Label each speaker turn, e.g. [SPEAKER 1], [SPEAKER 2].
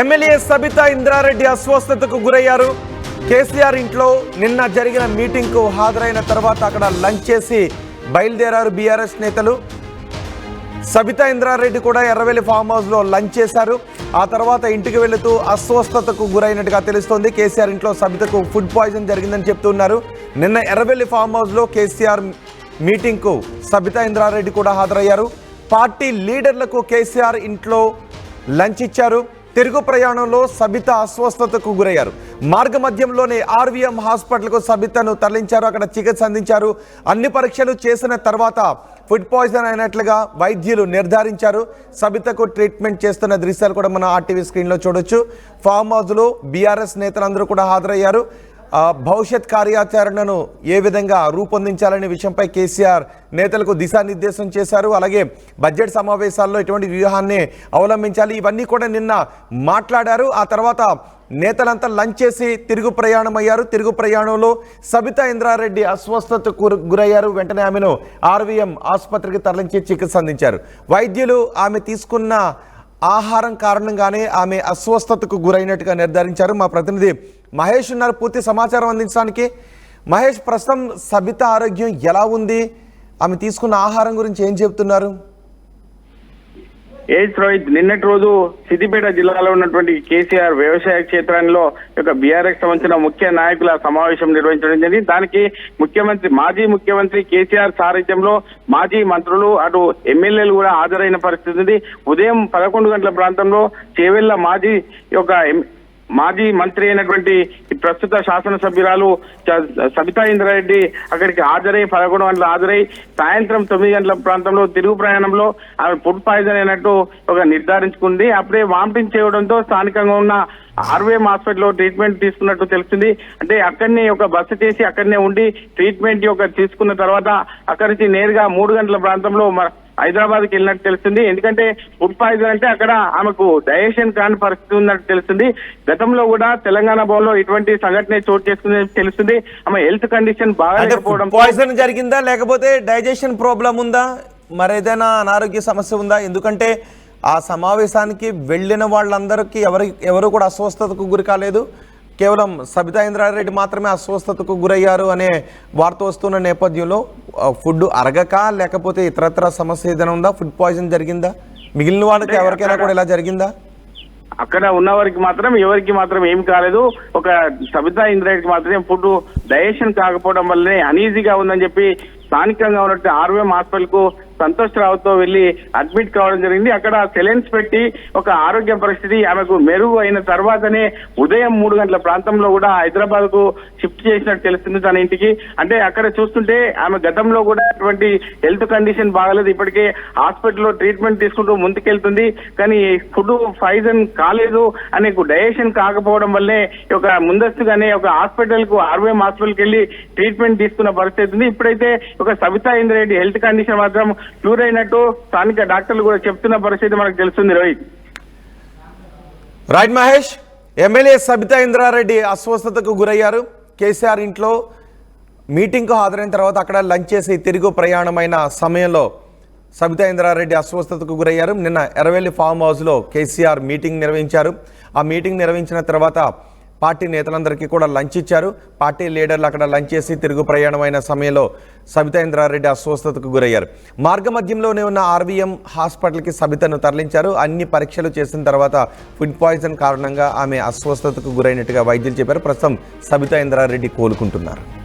[SPEAKER 1] MLA Sabitha Indra Reddy అస్వస్థతకు గురయ్యారు. కేసీఆర్ ఇంట్లో నిన్న జరిగిన మీటింగ్కు హాజరైన తర్వాత అక్కడ లంచ్ చేసి బయలుదేరారు బీఆర్ఎస్ నేతలు. సబితా ఇంద్రారెడ్డి కూడా ఎర్రవెల్లి ఫామ్ హౌస్లో లంచ్ చేశారు. ఆ తర్వాత ఇంటికి వెళుతూ అస్వస్థతకు గురైనట్టుగా తెలుస్తోంది. కేసీఆర్ ఇంట్లో సబితకు ఫుడ్ పాయిజన్ జరిగిందని చెప్తున్నారు నిన్న ఎర్రవెల్లి ఫామ్ హౌస్లో కేసీఆర్ మీటింగ్కు సబితా ఇంద్రారెడ్డి కూడా హాజరయ్యారు. పార్టీ లీడర్లకు కేసీఆర్ ఇంట్లో లంచ్ ఇచ్చారు. తిరుగు ప్రయాణంలో సబిత అస్వస్థతకు గురయ్యారు. మార్గ మధ్యంలోనే ఆర్వీఎం హాస్పిటల్కు సబితను తరలించారు. అక్కడ చికిత్స అందించారు. అన్ని పరీక్షలు చేసిన తర్వాత ఫుడ్ పాయిజన్ అయినట్లుగా వైద్యులు నిర్ధారించారు. సబితకు ట్రీట్మెంట్ చేస్తున్న దృశ్యాలు కూడా మనం ఆర్టీవీ స్క్రీన్లో చూడొచ్చు. ఫామ్ హౌస్లో బీఆర్ఎస్ నేతలందరూ కూడా హాజరయ్యారు. భవిష్యత్ కార్యాచరణను ఏ విధంగా రూపొందించాలనే విషయంపై కేసీఆర్ నేతలకు దిశానిర్దేశం చేశారు. అలాగే బడ్జెట్ సమావేశాల్లో ఎటువంటి వ్యూహాన్ని అవలంబించాలి ఇవన్నీ కూడా నిన్న మాట్లాడారు. ఆ తర్వాత నేతలంతా లంచ్ చేసి తిరుగు ప్రయాణం అయ్యారు తిరుగు ప్రయాణంలో సబితా ఇంద్రారెడ్డి అస్వస్థతకు గురయ్యారు. వెంటనే ఆమెను ఆర్వీఎం ఆసుపత్రికి తరలించి చికిత్స అందించారు. వైద్యులు ఆమె తీసుకున్న ఆహారం కారణంగానే ఆమె అస్వస్థతకు గురైనట్టుగా నిర్ధారించారు. మా ప్రతినిధి మహేష్ ఉన్నారు. పూర్తి సమాచారం అందించడానికి మహేష్ ప్రస్తుతం సబిత ఆరోగ్యం ఎలా ఉంది? ఆమె తీసుకున్న ఆహారం గురించి ఏం చెప్తున్నారు
[SPEAKER 2] ఏజ్ రోహిత్ నిన్నటి రోజు సిద్దిపేట జిల్లాలో ఉన్నటువంటి కేసీఆర్ వ్యవసాయ క్షేత్రంలో యొక్క బీఆర్ఎస్ సంబంధించిన ముఖ్య నాయకుల సమావేశం నిర్వహించడం జరిగింది. దానికి ముఖ్యమంత్రి మాజీ ముఖ్యమంత్రి కేసీఆర్ సారథ్యంలో మాజీ మంత్రులు అటు ఎమ్మెల్యేలు కూడా హాజరైన పరిస్థితి ఉంది. ఉదయం పదకొండు గంటల ప్రాంతంలో చేవెళ్ళ మాజీ యొక్క ఎం- మాజీ మంత్రి అయినటువంటి ప్రస్తుత శాసనసభ్యురాలు సబితా ఇంద్రారెడ్డి అక్కడికి హాజరై పదకొండు గంటలు హాజరై సాయంత్రం తొమ్మిది గంటల ప్రాంతంలో తిరుగు ప్రయాణంలో ఆమె ఫుడ్ పాయిజన్ అయినట్టు ఒక నిర్ధారించుకుంది. అప్పుడే వామిటింగ్ చేయడంతో స్థానికంగా ఉన్న ఆర్వీఎం హాస్పిటల్లో ట్రీట్మెంట్ తీసుకున్నట్టు తెలిసింది. అంటే అక్కడనే ఒక బస చేసి అక్కడనే ఉండి ట్రీట్మెంట్ యొక్క తీసుకున్న తర్వాత అక్కడి నుంచి నేరుగా మూడు గంటల ప్రాంతంలో మ- హైదరాబాద్కి వెళ్ళినట్టు తెలిసింది ఎందుకంటే ఫుడ్ పాయిజన్ అంటే అక్కడ ఆమెకు డైజెషన్ కాని పరిస్థితి ఉన్నట్టు తెలిసింది గతంలో కూడా తెలంగాణ భవన్లో ఇటువంటి సంఘటన చోటు చేసుకుంది తెలుస్తుంది. ఆమె హెల్త్ కండిషన్
[SPEAKER 1] బాగా
[SPEAKER 2] బాగాలేకపోవడం
[SPEAKER 1] పాయిజన్ జరిగిందా? లేకపోతే డైజెషన్ ప్రాబ్లం ఉందా? మరేదైనా అనారోగ్య సమస్య ఉందా? ఎందుకంటే ఆ సమావేశానికి వెళ్ళిన వాళ్ళందరికీ ఎవరి ఎవరు కూడా అస్వస్థతకు గురి కాలేదు. కేవలం సబితా ఇంద్రారెడ్డి మాత్రమే అస్వస్థతకు గురయ్యారు అనే వార్త వస్తున్న నేపథ్యంలో ఫుడ్ అరగక లేకపోతే ఇతరత్ర సమస్య ఏదైనా ఉందా? ఫుడ్ పాయిజన్ జరిగిందా? మిగిలిన వాళ్ళకి ఎవరికైనా కూడా ఇలా జరిగిందా?
[SPEAKER 2] అక్కడ ఉన్న వారికి మాత్రం ఎవరికి మాత్రం ఏం కాలేదు. ఒక సబితా ఇంద్రారెడ్డికి మాత్రమే ఫుడ్ డైజెషన్ కాకపోవడం వల్లనే అనీజీగా ఉందని చెప్పి స్థానికంగా ఉన్నట్టు ఆర్వీఎం హాస్పిటల్కు సంతోష్ రావుతో వెళ్ళి అడ్మిట్ కావడం జరిగింది. అక్కడ సెలెన్స్ పెట్టి ఒక ఆరోగ్య పరిస్థితి ఆమెకు మెరుగు అయిన తర్వాతనే ఉదయం మూడు గంటల ప్రాంతంలో కూడా హైదరాబాద్కు షిఫ్ట్ చేసినట్టు తెలుస్తుంది తన ఇంటికి. అంటే అక్కడ చూస్తుంటే ఆమె గతంలో కూడా అటువంటి హెల్త్ కండిషన్ బాగలేదు. ఇప్పటికే హాస్పిటల్లో ట్రీట్మెంట్ తీసుకుంటూ ముందుకెళ్తుంది. కానీ ఫుడ్ ఫైజన్ కాలేదు అనే డయేషన్ కాకపోవడం వల్లే ఒక ముందస్తుగానే ఒక హాస్పిటల్కు ఆర్వీఎం హాస్పిటల్కి వెళ్ళి ట్రీట్మెంట్ తీసుకున్న పరిస్థితి ఉంది. ఇప్పుడైతే ఒక సబితా ఇంద్రెడ్డి హెల్త్ కండిషన్ మాత్రం క్యూర్ అయినట్టు స్థానిక డాక్టర్లు కూడా చెప్తున్న పరిస్థితి మనకు తెలుస్తుంది రోహిత్.
[SPEAKER 1] రైట్ మహేష్ ఎమ్మెల్యే సబితా ఇంద్రారెడ్డి అస్వస్థతకు గురయ్యారు. కేసీఆర్ ఇంట్లో మీటింగ్కు హాజరైన తర్వాత అక్కడ లంచ్ చేసి తిరుగు ప్రయాణమైన సమయంలో సబితా ఇంద్రారెడ్డి అస్వస్థతకు గురయ్యారు. నిన్న ఎర్రవెల్లి ఫామ్ హౌస్లో కేసీఆర్ మీటింగ్ నిర్వహించారు. ఆ మీటింగ్ నిర్వహించిన తర్వాత పార్టీ నేతలందరికీ కూడా లంచ్ ఇచ్చారు. పార్టీ లీడర్లు అక్కడ లంచ్ చేసి తిరుగు ప్రయాణమైన సమయంలో సబితేంద్రారెడ్డి అస్వస్థతకు గురయ్యారు. మార్గ మధ్యంలోనే ఉన్న ఆర్వీఎం హాస్పిటల్కి సబితను తరలించారు. అన్ని పరీక్షలు చేసిన తర్వాత ఫుడ్ పాయిజన్ కారణంగా ఆమె అస్వస్థతకు గురైనట్టుగా వైద్యులు చెప్పారు. ప్రస్తుతం సబితా ఇంద్రారెడ్డి కోలుకుంటున్నారు.